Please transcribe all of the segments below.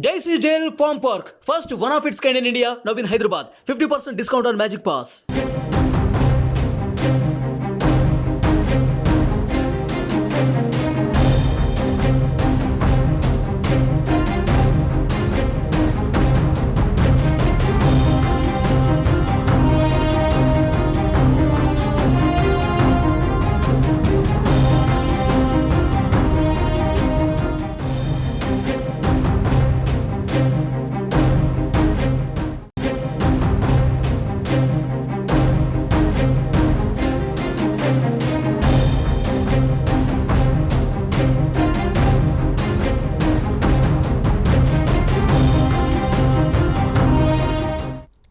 Daisy Jail Farm Park, first one of its kind in India, now in Hyderabad. 50% discount on Magic Pass.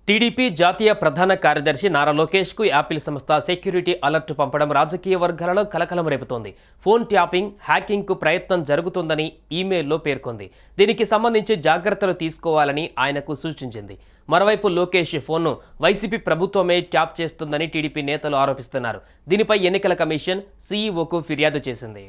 TDP జాతీయ ప్రధాన కార్యదర్శి నారా లోకేష్కు Apple సంస్థ security alert పంపడం రాజకీయ వర్గాలలో కలకలం రేపుతోంది ఫోన్ ట్యాపింగ్ హ్యాకింగ్కు ప్రయత్నం జరుగుతుందని ఈమెయిల్లో పేర్కొంది దీనికి సంబంధించి జాగ్రత్తలు తీసుకోవాలని ఆయనకు సూచించింది మరోవైపు లోకేష్ ఫోన్ను వైసీపీ ప్రభుత్వమే ట్యాప్ చేస్తుందని టీడీపీ నేతలు ఆరోపిస్తున్నారు దీనిపై ఎన్నికల కమిషన్ సీఈఓకు ఫిర్యాదు చేసింది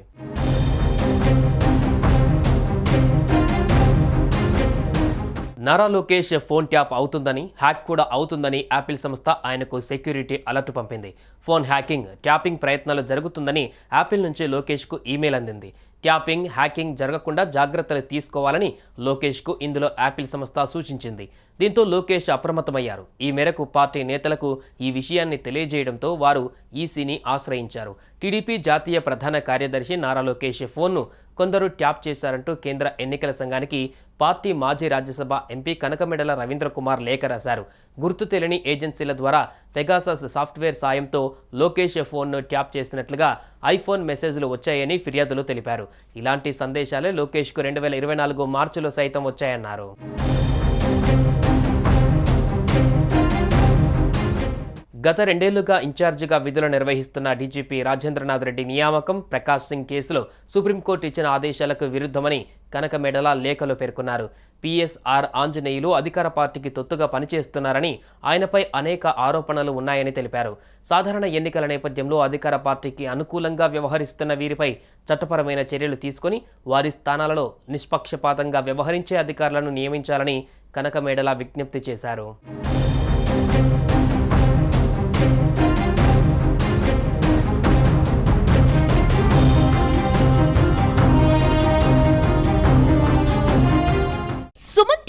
నారా లోకేష్ ఫోన్ ట్యాప్ అవుతుందని హ్యాక్ కూడా అవుతుందని యాపిల్ సంస్థ ఆయనకు సెక్యూరిటీ అలర్ట్ పంపింది ఫోన్ హ్యాకింగ్ ట్యాపింగ్ ప్రయత్నాలు జరుగుతుందని యాపిల్ నుంచి లోకేష్కు ఈమెయిల్ అందింది ట్యాపింగ్ హ్యాకింగ్ జరగకుండా జాగ్రత్తలు తీసుకోవాలని లోకేష్కు ఇందులో యాపిల్ సంస్థ సూచించింది దీంతో లోకేష్ అప్రమత్తమయ్యారు ఈ మేరకు పార్టీ నేతలకు ఈ విషయాన్ని తెలియజేయడంతో వారు ఈసీని ఆశ్రయించారు టీడీపీ జాతీయ ప్రధాన కార్యదర్శి నారా లోకేష్ ఫోన్ను కొందరు ట్యాప్ చేశారంటూ కేంద్ర ఎన్నికల సంఘానికి పార్టీ మాజీ రాజ్యసభ ఎంపీ కనకమెడల రవీంద్ర కుమార్ లేఖ రాశారు గుర్తు తెలియని ఏజెన్సీల ద్వారా పెగాసస్ సాఫ్ట్వేర్ సాయంతో లోకేష్ ఫోన్ను ట్యాప్ చేసినట్లుగా ఐఫోన్ మెసేజ్లు వచ్చాయని ఫిర్యాదులు తెలిపారు ఇలాంటి సందేశాలే లోకేష్కు రెండు వేల ఇరవై నాలుగు మార్చిలో సైతం వచ్చాయన్నారు గత రెండేళ్లుగా ఇన్ఛార్జిగా విధులు నిర్వహిస్తున్న డీజీపీ రాజేంద్రనాథ్ రెడ్డి నియామకం ప్రకాష్ సింగ్ కేసులో సుప్రీంకోర్టు ఇచ్చిన ఆదేశాలకు విరుద్ధమని కనక కనకమెడల లేఖలు పేర్కొన్నారు పిఎస్ఆర్ ఆంజనేయులు అధికార పార్టీకి తొత్తుగా పనిచేస్తున్నారని ఆయనపై అనేక ఆరోపణలు ఉన్నాయని తెలిపారు సాధారణ ఎన్నికల నేపథ్యంలో అధికార పార్టీకి అనుకూలంగా వ్యవహరిస్తున్న వీరిపై చట్టపరమైన చర్యలు తీసుకుని వారి స్థానాలలో నిష్పక్షపాతంగా వ్యవహరించే అధికారులను నియమించాలని కనక మేడలా విజ్ఞప్తి చేశారు